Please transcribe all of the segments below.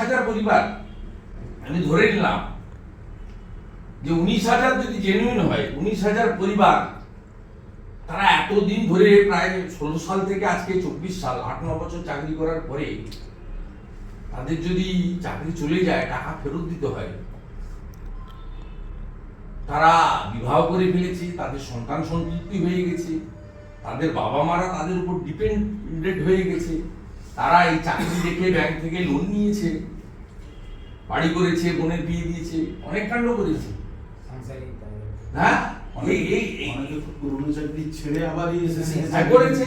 হাজার পরিবার, আমি ধরে নিলাম যে উনিশ হাজার যদি জেনুইন হয়, উনিশ হাজার পরিবার, তারা এতদিন ধরে প্রায় ষোলো সাল থেকে আজকে চব্বিশ সাল, আট, ন বছর চাকরি করার পরে তাদের যদি চাকরি চলে যায়, টাকা ফেরত দিতে হয়, তারা বিবাহ করে ফেলেছে, তাদের সন্তান সন্ততি হয়ে গেছে, তাদের বাবা মারা তাদের উপর ডিপেন্ডেন্ট হয়ে গেছে। তারা এই চাকরি দেখে ব্যাংক থেকে লোন নিয়েছে বাড়ি করেছে বোনের বিয়ে দিয়েছে অনেক কাণ্ড করেছে। হ্যাঁ? এই এই এই- অনেকে তো পুরনো চাকরি ছেড়ে আবার এই এসে করেছে।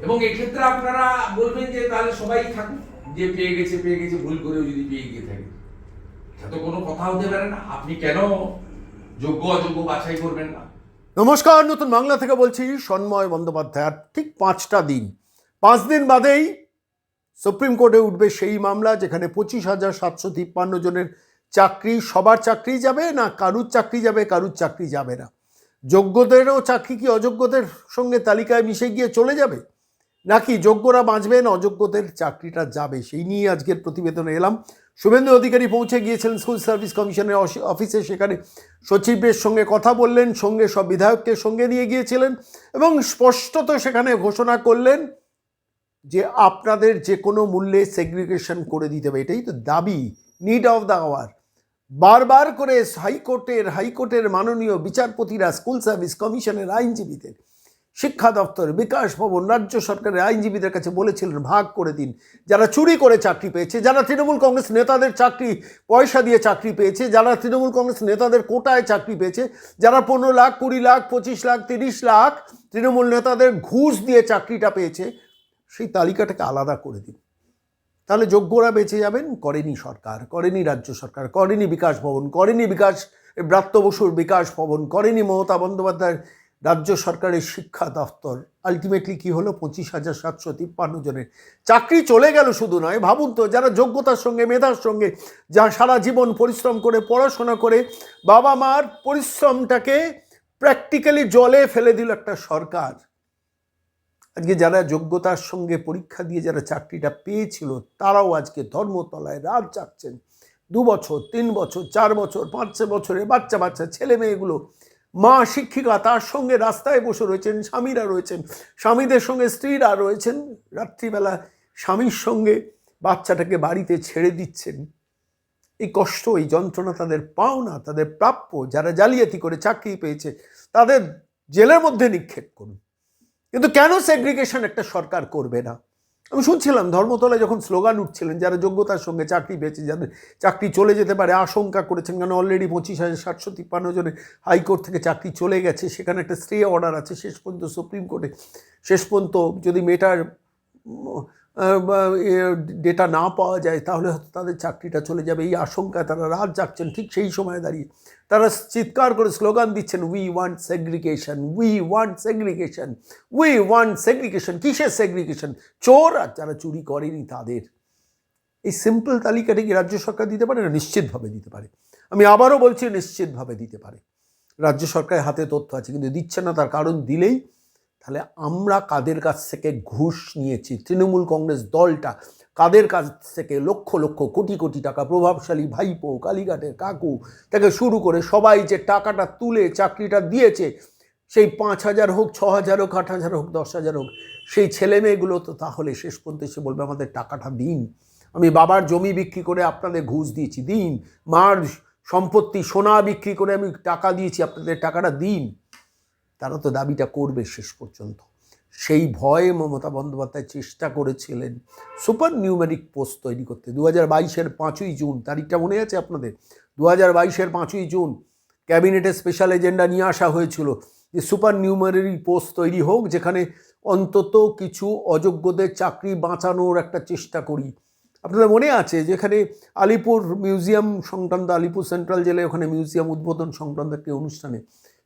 এবং এক্ষেত্রে আপনারা বলবেন যে তাহলে সবাই থাকুক যে পেয়ে গেছে পেয়ে গেছে ভুল করেও যদি পেয়ে গিয়ে থাকে। এটা তো কোনো কথা হতে পারে না। আপনি কেন যোগ্য অযোগ্য বাছাই করবেন না? নমস্কার নতুন বাংলা থেকে বলছি সন্ময় বন্দ্যোপাধ্যায় আর ঠিক পাঁচটা দিন। পাঁচ দিন বাদেই সুপ্রিম কোর্টে উঠবে সেই মামলা যেখানে পঁচিশ হাজার সাতশো তিপ্পান্ন জনের চাকরি, সবার চাকরি যাবে না কারুর চাকরি যাবে, কারুর চাকরি যাবে না? যোগ্যদেরও চাকরি কি অযোগ্যদের সঙ্গে তালিকায় মিশে গিয়ে চলে যাবে? নাকি যোগ্যরা বাঁচবেন, অযোগ্যদের চাকরিটা যাবে? সেই নিয়ে আজকের প্রতিবেদনে এলাম। শুভেন্দু অধিকারী পৌঁছে গিয়েছিলেন স্কুল সার্ভিস কমিশনের অফিসে। সেখানে সচিবের সঙ্গে কথা বললেন, সঙ্গে সব বিধায়ককে সঙ্গে নিয়ে গিয়েছিলেন এবং স্পষ্টত সেখানে ঘোষণা করলেন যে আপনাদের যে কোনো মূল্যে সেগ্রিগেশন করে দিতে হবে, এটাই তো দাবি নিড অফ দ্য আওয়ার বারবার করে হাইকোর্টের হাইকোর্টের মাননীয় বিচারপতিরা স্কুল সার্ভিস কমিশনের আইনজীবীদের, শিক্ষা দপ্তর, বিকাশ ভবন, রাজ্য সরকারের আইনজীবীদের কাছে বলেছিলেন, ভাগ করে দিন। যারা চুরি করে চাকরি পেয়েছে, যারা তৃণমূল কংগ্রেস নেতাদের চাকরি, পয়সা দিয়ে চাকরি পেয়েছে, যারা তৃণমূল কংগ্রেস নেতাদের কোটায় চাকরি পেয়েছে, যারা পনেরো লাখ, কুড়ি লাখ, পঁচিশ লাখ, তিরিশ লাখ তৃণমূল নেতাদের ঘুষ দিয়ে চাকরিটা পেয়েছে সেই তালিকাটাকে আলাদা করে দিন। তাহলে যোগ্যরা বেঁচে যাবেন, করেনি সরকার, করেনি রাজ্য সরকার, করেনি বিকাশ ভবন, করেনি বিকাশ, ব্রাত্য বসুর বিকাশ ভবন, করেনি মমতা বন্দ্যোপাধ্যায়ের রাজ্য সরকারের শিক্ষা দফতর। আলটিমেটলি কি হলো? পঁচিশ হাজার সাতশো তিপ্পান্ন জনের। চাকরি চলে গেল শুধু নয়, ভাবুন তো, যারা যোগ্যতার সঙ্গে, মেধার সঙ্গে, যা সারা জীবন পরিশ্রম করে, পড়াশোনা করে, বাবা মার পরিশ্রমটাকে প্র্যাকটিক্যালি জলে ফেলে দিল একটা সরকার। আজকে যারা যোগ্যতার সঙ্গে পরীক্ষা দিয়ে যারা চাকরিটা পেয়েছিল, তারাও আজকে ধর্মতলায় রাত জাগছেন। দু বছর, তিন বছর, চার বছর, পাঁচ, ছয় বছরের বাচ্চা বাচ্চা, ছেলে মেয়েগুলো, মা শিক্ষিকা তার সঙ্গে রাস্তায় বসে রয়েছেন, স্বামীরা রয়েছেন, স্বামীদের সঙ্গে স্ত্রীরা রয়েছেন। রাত্রিবেলা স্বামীর সঙ্গে বাচ্চাটাকে বাড়িতে ছেড়ে দিচ্ছেন। এই কষ্ট, এই যন্ত্রণা তাদের পাওনা, তাদের প্রাপ্য, যারা জালিয়াতি করে চাকরি পেয়েছে, তাদের জেলের মধ্যে নিক্ষেপ করুন। কিন্তু কেন সেগ্রিগেশন একটা সরকার করবে না? আমি শুনছিলাম ধর্মতলায় যখন স্লোগান উঠছিলেন, যারা যোগ্যতার সঙ্গে চাকরি বেঁচে যাদের চাকরি চলে যেতে পারে, আশঙ্কা করেছেন কেন অলরেডি পঁচিশ হাজার সাতশো তিপ্পান্ন জনের হাইকোর্ট থেকে চাকরি চলে গেছে, সেখানে একটা স্টে অর্ডার আছে, শেষ পর্যন্ত সুপ্রিম কোর্টে, শেষ পর্যন্ত যদি মেয়েটার ডেটা না পাওয়া যায়, তাহলে হয়তো তাদের চাকরিটা চলে যাবে। এই আশঙ্কায় তারা রাত জাগছেন ঠিক সেই সময় দাঁড়িয়ে। তারা চিৎকার করে স্লোগান দিচ্ছেন we want segregation we want segregation we want segregation কিসের সেগ্রিগেশন চোর, আর যারা চুরি করেনি তাদের। এই সিম্পল তালিকাটা কি রাজ্য সরকার দিতে পারে না? নিশ্চিতভাবে দিতে পারে। আমি আবারও বলছি, নিশ্চিতভাবে দিতে পারে। রাজ্য সরকারের হাতে তথ্য আছে, কিন্তু দিচ্ছে না, তার কারণ দিলেই তাহলে আমরা কাদের কাছ থেকে ঘুষ নিয়েছি? তৃণমূল কংগ্রেস দলটা কাদের কাছ থেকে? লক্ষ লক্ষ কোটি কোটি টাকা প্রভাবশালী ভাইপো, কালীঘাটের কাকু থেকে শুরু করে সবাই যে টাকাটা তুলে চাকরিটা দিয়েছে, সেই পাঁচ হাজার হোক, ছ হাজার হোক, আট হাজার হোক, দশ হাজার হোক, সেই ছেলে মেয়েগুলো তো তাহলে শেষ পর্যন্ত এসে বলবে, আমাদের টাকাটা দিন। আমি বাবার জমি বিক্রি করে আপনাদের ঘুষ দিয়েছি, দিন। মার সম্পত্তি, সোনা বিক্রি করে আমি টাকা দিয়েছি, আপনাদের টাকাটা দিন। তারা তো দাবিটা করবে শেষ পর্যন্ত। সেই ভয়ে মমতা বন্দ্যোপাধ্যায় চেষ্টা করেছিলেন সুপার নিউমেরিক পোস্ট তৈরি করতে। দু হাজার বাইশের পাঁচই জুন, তারিখটা মনে আছে আপনাদের? দু হাজার বাইশের পাঁচই জুন ক্যাবিনেটে স্পেশাল এজেন্ডা নিয়ে আসা হয়েছিল যে সুপার নিউমেরি পোস্ট তৈরি হোক, যেখানে অন্তত কিছু অযোগ্যদের চাকরি বাঁচানোর একটা চেষ্টা করি। আপনাদের মনে আছে যেখানে আলিপুর মিউজিয়াম সংক্রান্ত, আলিপুর সেন্ট্রাল জেলে ওখানে মিউজিয়াম উদ্বোধন সংক্রান্ত একটি অনুষ্ঠানে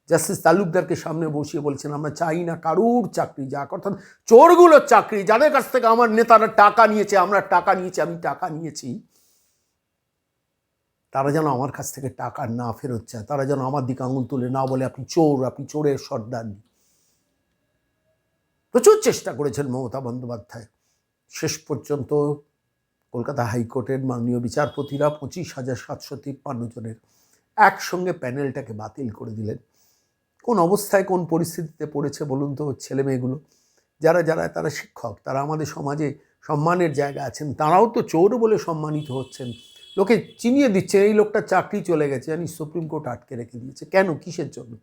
জাস্টিস তালুকদারকে সামনে বসিয়ে বলছেন, আমরা চাই না কারুর চাকরি যাক, অর্থাৎ চোরগুলোর চাকরি, যাদের কাছ থেকে আমার নেতারা টাকা নিয়েছে, আমরা টাকা নিয়েছি, আমি টাকা নিয়েছি, তারা যেন আমার কাছ থেকে টাকা না ফেরত চায়, তারা যেন আমার দিকে আঙুল তুলে না বলে আপনি চোর, আপনি চোরের সর্দারনি প্রচুর চেষ্টা করেছেন মমতা বন্দ্যোপাধ্যায়। শেষ পর্যন্ত কলকাতা হাইকোর্টের মাননীয় বিচারপতিরা পঁচিশ হাজার সাতশো তিপ্পান্ন জনের একসঙ্গে প্যানেলটাকে বাতিল করে দিলেন। কোন অবস্থায় কোন পরিস্থিতিতে পড়েছে বলুন তো ছেলে মেয়েগুলো? যারা যারা, তারা শিক্ষক, তারা আমাদের সমাজে সম্মানের জায়গা আছেন, তারাও তো চোর বলে সম্মানিত হচ্ছেন। লোকে চিনিয়ে দিচ্ছে, এই লোকটা চাকরি চলে গেছে, জানি সুপ্রিম কোর্ট আটকে রেখে দিয়েছে। কেন? কিসের জন্য?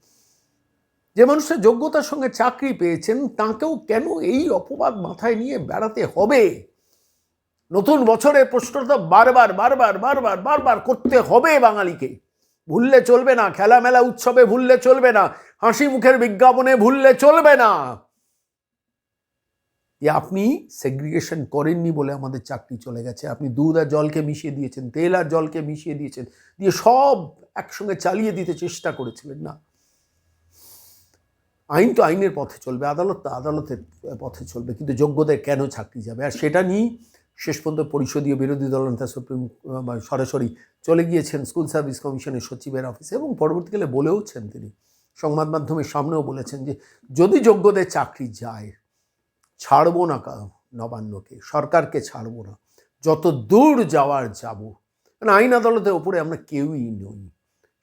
যে মানুষটা যোগ্যতার সঙ্গে চাকরি পেয়েছেন, তাকেও কেন এই অপবাদ মাথায় নিয়ে বেড়াতে হবে? নতুন বছরে প্রশ্নটা বারবার বারবার বারবার বারবার করতে হবে বাঙালিকে। ভুললে চলবে না, খেলামেলা উৎসবে ভুললে চলবে না। হাসি মুখের বিজ্ঞাপনে ভুললে চলবে না। যে আপনি সেগ্রিগেশন করেননি বলে আমাদের চাকরি চলে গেছে। আপনি দুধ আর জলকে মিশিয়ে দিয়েছেন, তেল আর জলকে মিশিয়ে দিয়েছেন, দিয়ে সব একসঙ্গে চালিয়ে দিতে চেষ্টা করেছিলেন না। আইন তো আইনের পথে চলবে, আদালত তো আদালতের পথে চলবে, কিন্তু যোগ্যদের কেন চাকরি যাবে? আর সেটা নিয়েই শেষ পর্যন্ত পরিষদীয় বিরোধী দলনেতা সুপ্রিম সরাসরি চলে গিয়েছেন স্কুল সার্ভিস কমিশনের সচিবের অফিসে এবং পরবর্তীকালে বলেওছেন তিনি। সংবাদ মাধ্যমের সামনেও বলেছেন যে যদি যোগ্যদের চাকরি যায়, ছাড়বো না নবান্নকে, সরকারকে ছাড়বো না। যত দূর যাওয়ার যাব। কারণ আইন আদালতের ওপরে আমরা কেউই নই।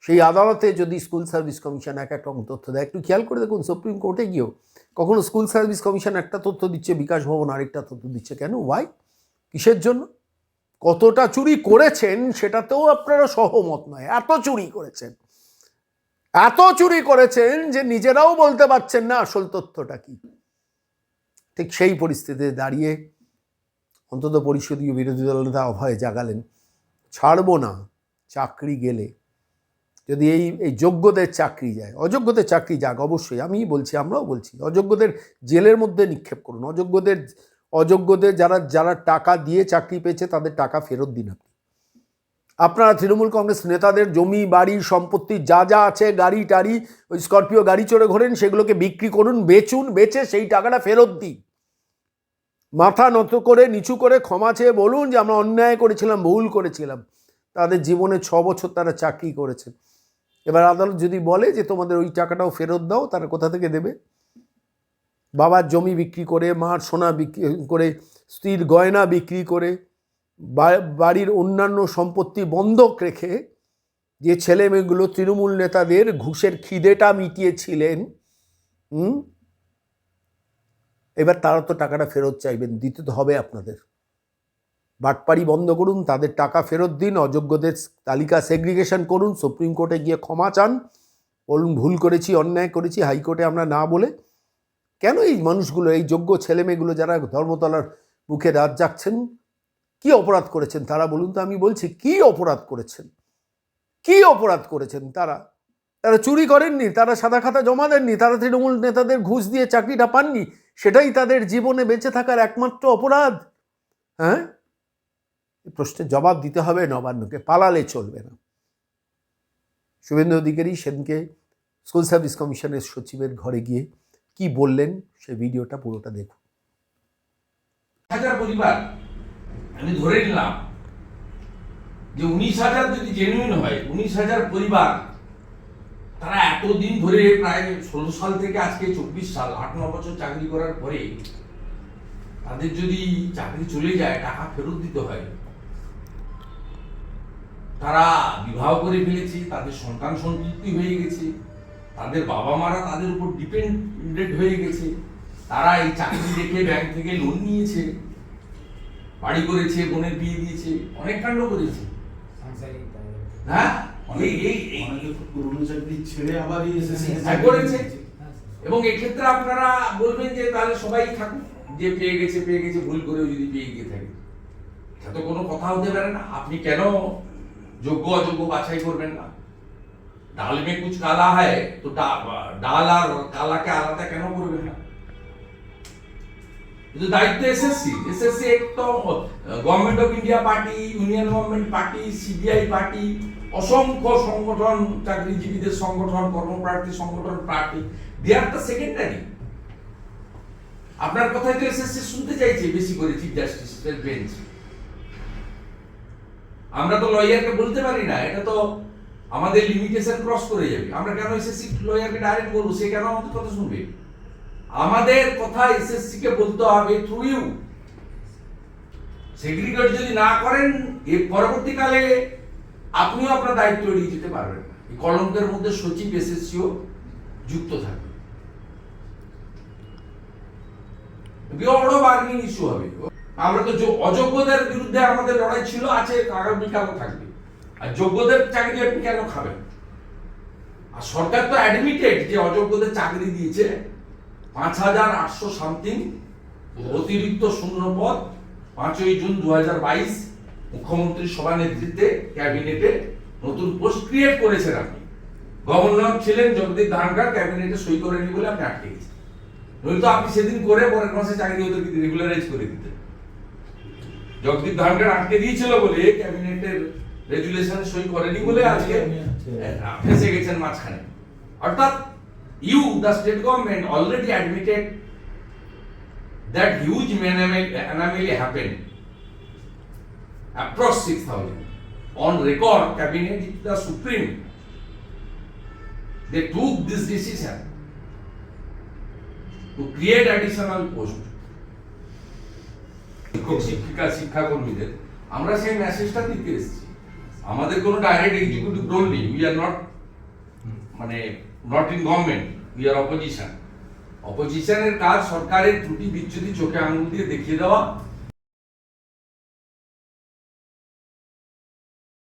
সেই আদালতে যদি স্কুল সার্ভিস কমিশন এক এক তথ্য দেয়, একটু খেয়াল করে দেখুন, সুপ্রিম কোর্টে গিয়েও কখনো স্কুল সার্ভিস কমিশন একটা তথ্য দিচ্ছে, বিকাশ ভবন আরেকটা তথ্য দিচ্ছে। কেন? ওয়াই কিসের জন্য? কতটা চুরি করেছেন, সেটাতেও আপনারা সহমত নয়। এত চুরি করেছেন। এত চুরি করেছেন যে নিজেরাও বলতে পারছেন না আসল তথ্যটা কি। ঠিক সেই পরিস্থিতিতে দাঁড়িয়ে অন্তত পরিষদীয় বিরোধী দল নেতা অভয় জাগালেন। ছাড়বো না, চাকরি গেলে। যদি এই এই যোগ্যদের চাকরি যায়, অযোগ্যদের চাকরি যাক অবশ্যই আমি বলছি, আমরাও বলছি, অযোগ্যদের জেলের মধ্যে নিক্ষেপ করুন, অযোগ্যদের অযোগ্যদের যারা যারা টাকা দিয়ে চাকরি পেয়েছে তাদের টাকা ফেরত দিন আপনি। আপনারা তৃণমূল কংগ্রেস নেতাদের জমি, বাড়ি, সম্পত্তি যা যা আছে, গাড়ি, টাড়ি, ওই স্করপিও গাড়ি চড়ে ঘোরেন, সেগুলোকে বিক্রি করুন, বেচুন, বেচে সেই টাকাটা ফেরত দিই মাথা নত করে, নিচু করে ক্ষমা চেয়ে বলুন যে আমরা অন্যায় করেছিলাম, ভুল করেছিলাম। তাদের জীবনে ছ বছর তারা চাকরি করেছে এবার আদালত যদি বলে যে তোমাদের ওই টাকাটাও ফেরত দাও, তারা কোথা থেকে দেবে? বাবার জমি বিক্রি করে, মার সোনা বিক্রি করে, স্ত্রীর গয়না বিক্রি করে বাড়ির অন্যান্য সম্পত্তি বন্ধক রেখে যে ছেলে মেয়েগুলো তৃণমূল নেতাদের ঘুষের খিদেটা মিটিয়েছিলেন এবার তারা তো টাকাটা ফেরত চাইবেন, দিতে তো হবে আপনাদের। বাটপাড়ি বন্ধ করুন, তাদের টাকা ফেরত দিন, অযোগ্যদের তালিকা সেগ্রিগেশন করুন, সুপ্রিম কোর্টে গিয়ে ক্ষমা চান। বলুন, ভুল করেছি, অন্যায় করেছি, হাইকোর্টে আমরা না বলে? কেন এই মানুষগুলো, এই যোগ্য ছেলেমেয়েগুলো যারা ধর্মতলার বুকে রাত জাগছেন? কি অপরাধ করেছেন তারা বলুন তো, আমি বলছি, কি অপরাধ করেছেন? কি অপরাধ করেছেন তারা? তারা চুরি করেননি, তারা সাদা খাতা জমা দেননি, তারা তৃণমূল নেতাদের ঘুষ দিয়ে চাকরিটা পাননি, সেটাই তাদের জীবনে বেঁচে থাকার একমাত্র অপরাধ। হ্যাঁ? প্রশ্নের জবাব দিতে হবে নবান্নকে, পালালে চলবে না। শুভেন্দু অধিকারী সেদিনকে স্কুল সার্ভিস কমিশনের সচিবের ঘরে গিয়ে কি বললেন, সে ভিডিওটা পুরোটা দেখুন। হাজার পরিবার আমি ধরে নিলাম যে উনিশ হাজার যদি জেনুইন হয়, উনিশ হাজার পরিবার, তারা এতদিন ধরে প্রায় ষোলো সাল থেকে আজকে চব্বিশ সাল, আট, ন বছর চাকরি করার পরে তাদের যদি চাকরি চলে যায়, টাকা ফেরত দিতে হয়, তারা বিবাহ করে ফেলেছে, তাদের সন্তান সন্ততি হয়ে গেছে, তাদের বাবা মারা তাদের উপর ডিপেন্ডেন্ট হয়ে গেছে, তারা এই চাকরি রেখে ব্যাংক থেকে লোন নিয়েছে বাড়ি করেছে বোনের বিয়ে দিয়েছে অনেক কাণ্ড করেছে। হ্যাঁ? এই এই এই পুরনো চাকরি ছেড়ে আবার এই এসএসসি হ্যাঁ, করেছে। এবং এক্ষেত্রে আপনারা বলবেন যে তাহলে সবাই থাকুক যে পেয়ে গেছে পেয়ে গেছে ভুল করেও যদি পেয়ে গিয়ে থাকে। এটা তো কোনো কথা হতে পারে না। আপনি কেন যোগ্য অযোগ্য বাছাই করবেন না? ডাল মে কুচ কালা হয় তো ডাল আর কালাকে আলাদা কেন করবেন না? কিন্তু দায়িত্ব এসএসসি এসএসসি এক তো government of India party union government party CBI party অসংখ্য সংগঠন, চাকরিজীবীদের সংগঠন, কর্মপ্রার্থী সংগঠন party they are the secondary আপনার কথাই তো এসএসসি শুনতে চাইছে বেশি করে চিফ জাস্টিসের বেঞ্চ আমরা তো লয়ারকে বলতে পারি না, এটা তো আমাদের লিমিটেশন ক্রস করে যাবে। আমরা কেন এসএসসি লয়ারকে ডাইরেক্ট বলব? সে কেন আমাদের কথা শুনবে? আমাদের কথা এসএসসি কে বলতে হবে থ্রু ইউ সেগ্রিগেট যদি না করেন এর পরবর্তীকালে আপনিও আপনার দায়িত্ব এড়িয়ে যেতে পারবেন এই কলঙ্কের মধ্যে সচিব এসএসসিও যুক্ত থাকবে। বড় ইস্যু হবে। আমরা তো অযোগ্যদের বিরুদ্ধে আমাদের লড়াই ছিল, আছে আগামীকালও থাকবে। আর যোগ্যদের চাকরি আপনি কেন খাবেন? আর সরকার তো অ্যাডমিটেড যে অযোগ্যদের চাকরি দিয়েছে। পাঁচ হাজার আটশো সামথিং অতিরিক্ত শূন্য পদ পাঁচই জুন দু হাজার বাইশ মুখ্যমন্ত্রী সভা নেতৃত্বে ক্যাবিনেটে নতুন পোস্ট ক্রিয়েট করেছেন আপনি। গভর্নর ছিলেন জগদীপ ধানকার ক্যাবিনেটে সই করেনি বলে আপনি আটকে গেছেন। নয়তো আপনি সেদিন করে পরের মাসে চাকরি ওদেরকে রেগুলারাইজ করে দিতেন জগদীপ ধানকার আটকে দিয়েছিল বলে ক্যাবিনেটের রেজুলেশন সই করেনি বলে আজকে আহ, ফেসে গেছেন মাঝখানে। অর্থাৎ you the state government, already admitted that huge anomaly, happened approx 6000 on record cabinet the supreme they took this decision to create additional post শিক্ষিকা শিক্ষাকর্মীদের আমরা সেই মেসেজটা দিতে এসেছি আমাদের কোনো ডাইরেক্ট এক্সিকিউটিভ রোল নেই উই আর নট মানে not in government we are opposition অপোজিশনের কাজ সরকারের ত্রুটি বিচ্যুতি চোখে আঙুল দিয়ে দেখিয়ে দেওয়া